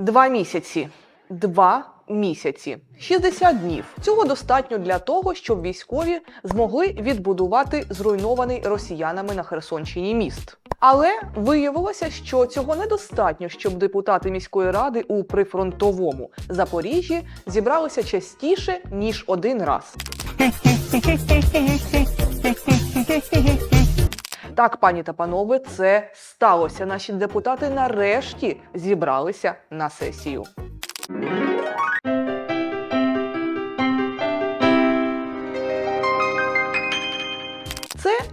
Два місяці. Два місяці. 60 днів. Цього достатньо для того, щоб військові змогли відбудувати зруйнований росіянами на Херсонщині міст. Але виявилося, що цього недостатньо, щоб депутати міської ради у прифронтовому Запоріжжі зібралися частіше ніж один раз. Так, пані та панове, це сталося. Наші депутати нарешті зібралися на сесію.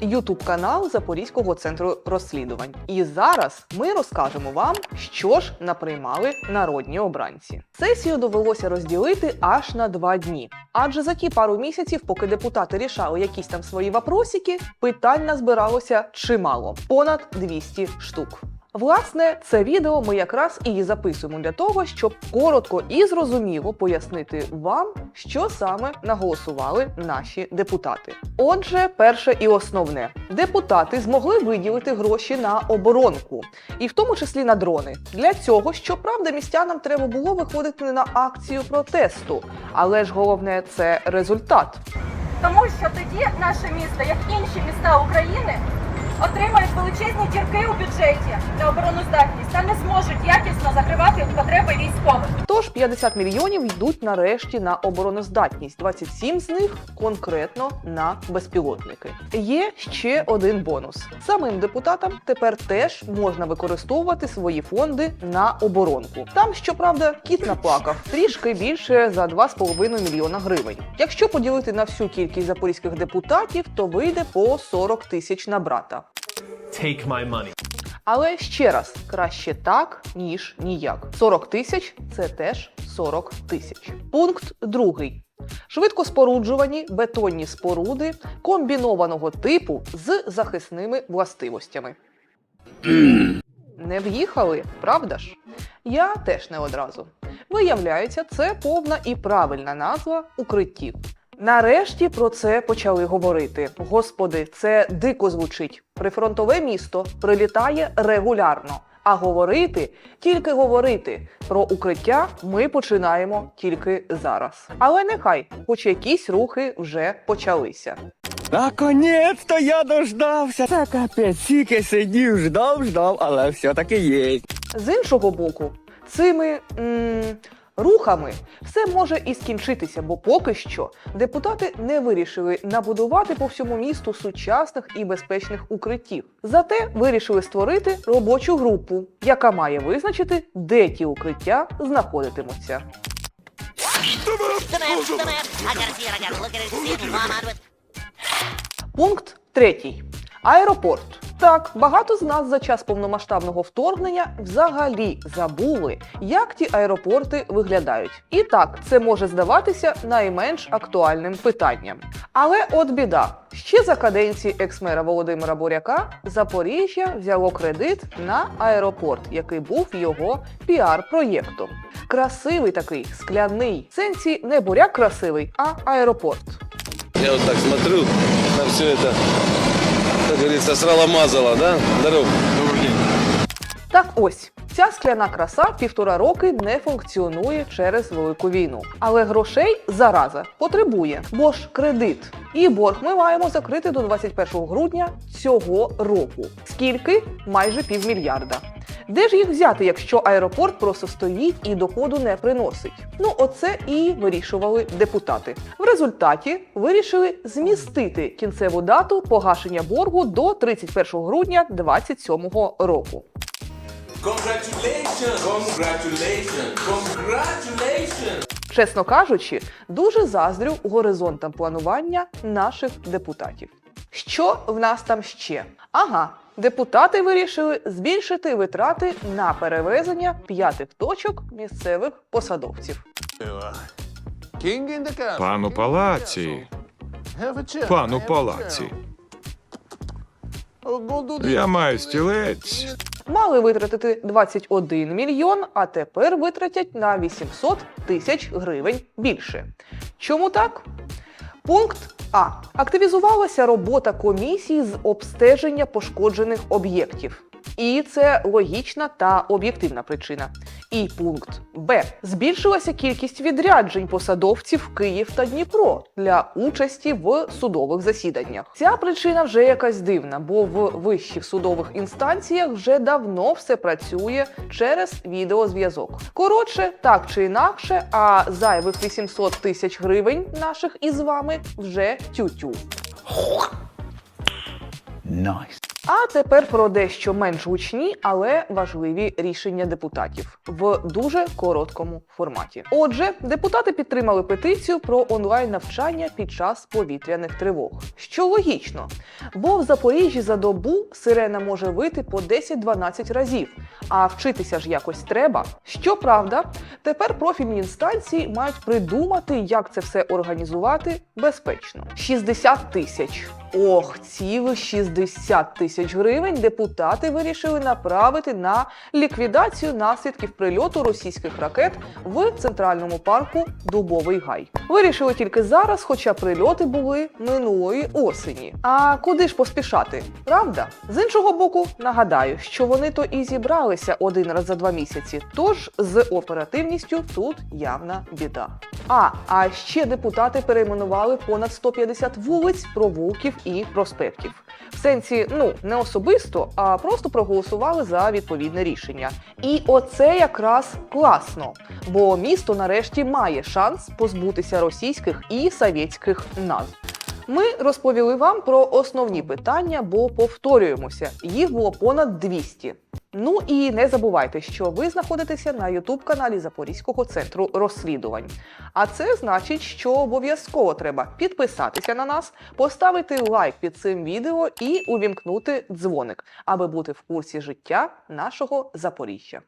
Ютуб канал Запорізького центру розслідувань. І зараз ми розкажемо вам, що ж наприймали народні обранці. Сесію довелося розділити аж на два дні. Адже за ті пару місяців, поки депутати рішали якісь там свої вопросики, питань назбиралося чимало понад 200 штук. Власне, це відео ми якраз і записуємо для того, щоб коротко і зрозуміло пояснити вам, що саме наголосували наші депутати. Отже, перше і основне: депутати змогли виділити гроші на оборонку, і в тому числі на дрони. Для цього, щоправда, містянам треба було виходити не на акцію протесту, але ж головне це результат. Тому що тоді наше місто, як інші міста України, отримають величезні дірки у бюджеті на обороноздатність та не зможуть якісно закривати потреби військових. Тож 50 мільйонів йдуть нарешті на обороноздатність. 27 з них конкретно на безпілотники. Є ще один бонус: самим депутатам тепер теж можна використовувати свої фонди на оборонку. Там, щоправда, кіт наплакав трішки більше за 2,5 мільйона гривень. Якщо поділити на всю кількість запорізьких депутатів, то вийде по 40 тисяч на брата. Take my money. Але ще раз, краще так, ніж ніяк. 40 тисяч це теж 40 тисяч. Пункт другий. Швидкоспоруджувані бетонні споруди комбінованого типу з захисними властивостями. Не в'їхали, правда ж? Я теж не одразу. Виявляється, це повна і правильна назва укриттів. Нарешті про це почали говорити. Господи, це дико звучить. Прифронтове місто прилітає регулярно. А говорити, тільки говорити про укриття ми починаємо тільки зараз. Але нехай, хоч якісь рухи вже почалися. Наконец-то я дождався. Це капець, тільки сидів, ждав, ждав, але все-таки є. З іншого боку, цими м, рухами все може і скінчитися, бо поки що депутати не вирішили набудувати по всьому місту сучасних і безпечних укриттів. Зате вирішили створити робочу групу, яка має визначити, де ті укриття знаходитимуться. Пункт третій. Аеропорт. Так, багато з нас за час повномасштабного вторгнення взагалі забули, як ті аеропорти виглядають. І так, це може здаватися найменш актуальним питанням. Але от біда. Ще за каденції екс-мера Володимира Буряка Запоріжжя взяло кредит на аеропорт, який був його піар-проєктом. Красивий такий, скляний. В сенсі не буряк красивий, а аеропорт. Я вот так смотрю на все это, как говорится, срала-мазала, да? Здорово. Так ось ця скляна краса півтора роки не функціонує через велику війну. Але грошей зараза потребує, бо ж кредит. І борг ми маємо закрити до 21 грудня цього року. Скільки? Майже півмільярда. Де ж їх взяти, якщо аеропорт просто стоїть і доходу не приносить? Ну, оце і вирішували депутати. В результаті вирішили змістити кінцеву дату погашення боргу до 31 грудня 2027 року. Congratulations! Congratulations! Congratulations! Чесно кажучи, дуже заздрю горизонтам планування наших депутатів. Що в нас там ще? Ага, депутати вирішили збільшити витрати на перевезення п'ятих точок місцевих посадовців. Пану палаці, пану палаці. Я маю стілець. Мали витратити 21 мільйон, а тепер витратять на 800 тисяч гривень більше. Чому так? Пункт А. Активізувалася робота комісії з обстеження пошкоджених об'єктів. І це логічна та об'єктивна причина. І пункт Б. Збільшилася кількість відряджень посадовців Київ та Дніпро для участі в судових засіданнях. Ця причина вже якась дивна, бо в вищих судових інстанціях вже давно все працює через відеозв'язок. Коротше, так чи інакше, а зайвих 800 тисяч гривень наших із вами вже тютю. А тепер про дещо менш гучні, але важливі рішення депутатів в дуже короткому форматі. Отже, депутати підтримали петицію про онлайн навчання під час повітряних тривог, що логічно, бо в Запоріжжі за добу сирена може вити по 10-12 разів, а вчитися ж якось треба. Щоправда, тепер профільні інстанції мають придумати, як це все організувати безпечно. 60 тисяч. Ох, цілих 60 тисяч гривень депутати вирішили направити на ліквідацію наслідків прильоту російських ракет в центральному парку Дубовий Гай. Вирішили тільки зараз, хоча прильоти були минулої осені. А куди ж поспішати? Правда? З іншого боку, нагадаю, що вони то і зібралися один раз за два місяці. Тож з оперативністю тут явна біда. А, а ще депутати перейменували понад 150 вулиць, провулків і проспектів. В сенсі, ну не особисто, а просто проголосували за відповідне рішення. І оце якраз класно, бо місто нарешті має шанс позбутися російських і совєтських назв. Ми розповіли вам про основні питання, бо повторюємося, їх було понад 200. Ну і не забувайте, що ви знаходитеся на Ютуб-каналі Запорізького центру розслідувань. А це значить, що обов'язково треба підписатися на нас, поставити лайк під цим відео і увімкнути дзвоник, аби бути в курсі життя нашого Запоріжжя.